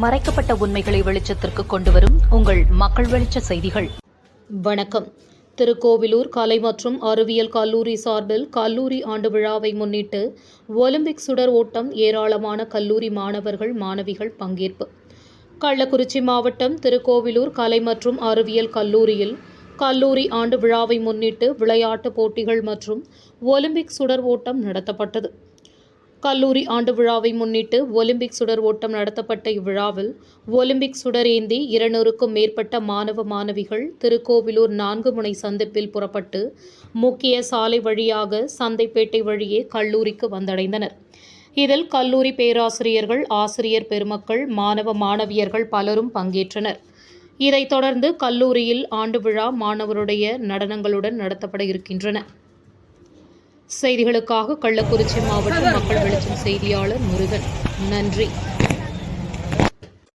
மறைக்கப்பட்ட உண்மைகளை வெளிச்சத்திற்கு கொண்டுவரும் உங்கள் மக்கள் வெளிச்ச செய்திகள். வணக்கம். திருக்கோவிலூர் கலை மற்றும் அறிவியல் கல்லூரி சார்பில் கல்லூரி ஆண்டு விழாவை முன்னிட்டு ஒலிம்பிக் சுடர் ஓட்டம் ஏராளமான கல்லூரி மாணவர்கள் மாணவிகள் பங்கேற்பு. கள்ளக்குறிச்சி மாவட்டம் திருக்கோவிலூர் கலை மற்றும் அறிவியல் கல்லூரியில் கல்லூரி ஆண்டு விழாவை முன்னிட்டு விளையாட்டுப் போட்டிகள் மற்றும் ஒலிம்பிக் சுடர் ஓட்டம் நடத்தப்பட்டது. கல்லூரி ஆண்டு விழாவை முன்னிட்டு ஒலிம்பிக் சுடர் ஓட்டம் நடத்தப்பட்ட இவ்விழாவில் ஒலிம்பிக் சுடர் ஏந்தி இருநூறுக்கும் மேற்பட்ட மாணவ மாணவிகள் திருக்கோவிலூர் நான்கு முனை சந்திப்பில் புறப்பட்டு முக்கிய சாலை வழியாக சந்தைப்பேட்டை வழியே கல்லூரிக்கு வந்தடைந்தனர். இதில் கல்லூரி பேராசிரியர்கள் ஆசிரியர் பெருமக்கள் மாணவ மாணவியர்கள் பலரும் பங்கேற்றனர். இதைத் தொடர்ந்து கல்லூரியில் ஆண்டு விழா மாணவருடைய நடனங்களுடன் நடத்தப்பட இருக்கின்றன. செய்திகளுக்காக கள்ளக்குறிச்சி மாவட்ட மக்கள் வெளிச்சம் செய்தியாளர் முருகன். நன்றி.